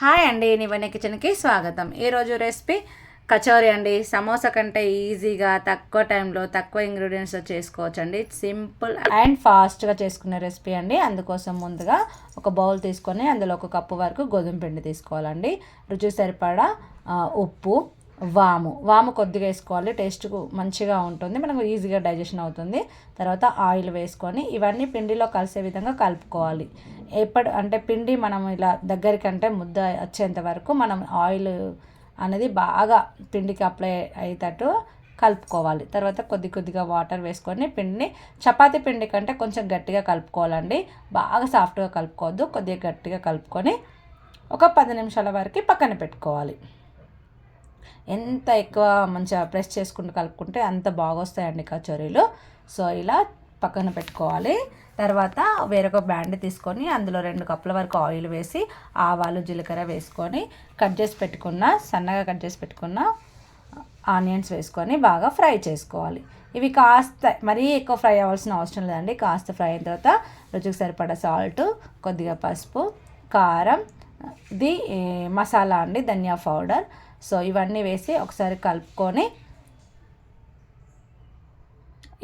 Hi అండి నివన్న కిచెన్కి స్వాగతం. ఈరోజు రెసిపీ కచోరీ అండి. సమోసా కంటే ఈజీగా తక్కువ టైంలో తక్కువ ఇంగ్రీడియంట్స్తో చేసుకోవచ్చు అండి సింపుల్ అండ్ ఫాస్ట్గా చేసుకునే రెసిపీ అండి. అందుకోసం ముందుగా ఒక బౌల్ తీసుకొని అందులో ఒక కప్పు వరకు గోధుమ పిండి తీసుకోవాలండి. రుచి సరిపడా ఉప్పు వాము. వాము కొద్దిగా వేసుకోవాలి. టేస్ట్కు మంచిగా ఉంటుంది. మనకు ఈజీగా డైజెషన్ అవుతుంది. తర్వాత ఆయిల్ వేసుకొని ఇవన్నీ పిండిలో కలిసే విధంగా కలుపుకోవాలి. ఎప్పటి అంటే పిండి మనం ఇలా దగ్గరికంటే ముద్ద వచ్చేంత వరకు మనం ఆయిల్ అనేది బాగా పిండికి అప్లై అయ్యేటట్టు కలుపుకోవాలి. తర్వాత కొద్ది కొద్దిగా వాటర్ వేసుకొని పిండిని చపాతీ పిండి కంటే కొంచెం గట్టిగా కలుపుకోవాలండి. బాగా సాఫ్ట్గా కలుపుకోవద్దు. కొద్దిగా గట్టిగా కలుపుకొని ఒక పది నిమిషాల వరకు పక్కన పెట్టుకోవాలి. ఎంత ఎక్కువ మంచిగా ప్రెస్ చేసుకుంటూ కలుపుకుంటే అంత బాగా వస్తాయండి కచోరీలు. సో ఇలా పక్కన పెట్టుకోవాలి. తర్వాత వేరొక బ్యాండ్ తీసుకొని అందులో రెండు కప్పుల వరకు ఆయిల్ వేసి ఆవాలు జీలకర్ర వేసుకొని కట్ చేసి పెట్టుకున్న సన్నగా కట్ చేసి పెట్టుకున్న ఆనియన్స్ వేసుకొని బాగా ఫ్రై చేసుకోవాలి. ఇవి కాస్త మరీ ఎక్కువ ఫ్రై అవ్వాల్సిన అవసరం లేదండి. కాస్త ఫ్రై అయిన తర్వాత రుచికి సరిపడా సాల్ట్ కొద్దిగా పసుపు కారం ది మసాలా అండి ధనియా పౌడర్. సో ఇవన్నీ వేసి ఒకసారి కలుపుకొని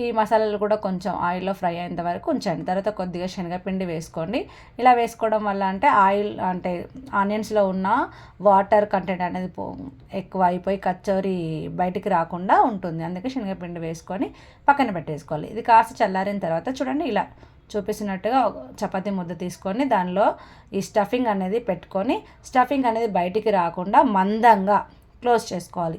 ఈ మసాలాలు కూడా కొంచెం ఆయిల్లో ఫ్రై అయ్యేంత వరకు ఉంచండి. తర్వాత కొద్దిగా శనగపిండి వేసుకోండి. ఇలా వేసుకోవడం వల్ల అంటే ఆయిల్ అంటే ఆనియన్స్లో ఉన్న వాటర్ కంటెంట్ అనేది పో ఎక్కువ అయిపోయి కచ్చోరి బయటికి రాకుండా ఉంటుంది. అందుకే శనగపిండి వేసుకొని పక్కన పెట్టేసుకోవాలి. ఇది కాస్త చల్లారిన తర్వాత చూడండి ఇలా చూపిస్తున్నట్టుగా చపాతి చపాతీ ముద్ద తీసుకొని దానిలో ఈ స్టఫింగ్ అనేది పెట్టుకొని స్టఫింగ్ అనేది బయటికి రాకుండా మందంగా క్లోజ్ చేసుకోవాలి.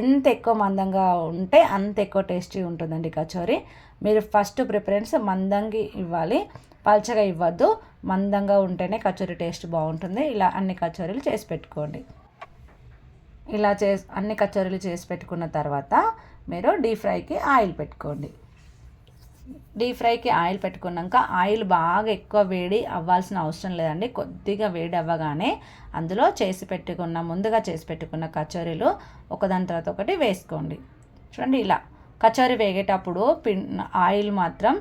ఎంత ఎక్కువ మందంగా ఉంటే అంత ఎక్కువ టేస్టీ ఉంటుందండి కచోరీ. మీరు ఫస్ట్ ప్రిఫరెన్స్ మందంగా ఇవ్వాలి. పల్చగా ఇవ్వద్దు. మందంగా ఉంటేనే కచోరీ టేస్ట్ బాగుంటుంది. ఇలా అన్ని కచోరీలు చేసి పెట్టుకోండి. ఇలా చేసి అన్ని కచోరీలు చేసి పెట్టుకున్న తర్వాత మీరు డీప్ ఫ్రైకి ఆయిల్ పెట్టుకోండి. డీప్ ఫ్రైకి ఆయిల్ పెట్టుకున్నాక ఆయిల్ బాగా ఎక్కువ వేడి అవ్వాల్సిన అవసరం లేదండి. కొద్దిగా వేడి అవ్వగానే అందులో చేసి పెట్టుకున్న ముందుగా చేసి పెట్టుకున్న కచోరీలు ఒకదాని తర్వాత ఒకటి వేసుకోండి. చూడండి ఇలా కచోరీ వేగేటప్పుడు పిన్ ఆయిల్ మాత్రం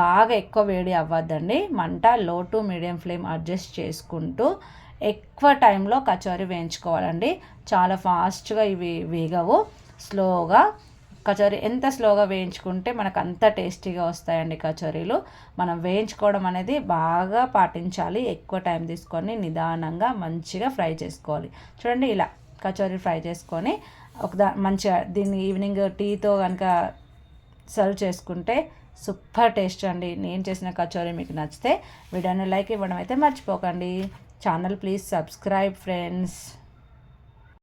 బాగా ఎక్కువ వేడి అవ్వద్దండి. మంట లో టు మీడియం ఫ్లేమ్ అడ్జస్ట్ చేసుకుంటూ ఎక్కువ టైంలో కచోరీ వేయించుకోవాలండి. చాలా ఫాస్ట్గా ఇవి వేగవు. స్లోగా కచోరీ ఎంత స్లోగా వేయించుకుంటే మనకు అంత టేస్టీగా వస్తాయండి కచోరీలు. మనం వేయించుకోవడం అనేది బాగా పాటించాలి. ఎక్కువ టైం తీసుకొని నిదానంగా మంచిగా ఫ్రై చేసుకోవాలి. చూడండి ఇలా కచోరీ ఫ్రై చేసుకొని ఒక దా మంచిగా దీన్ని ఈవినింగ్ టీతో కనుక సర్వ్ చేసుకుంటే సూపర్ టేస్ట్ అండి. నేను చేసిన కచోరీ మీకు నచ్చితే వీడియోని లైక్ ఇవ్వడం అయితే మర్చిపోకండి. Channel please subscribe friends.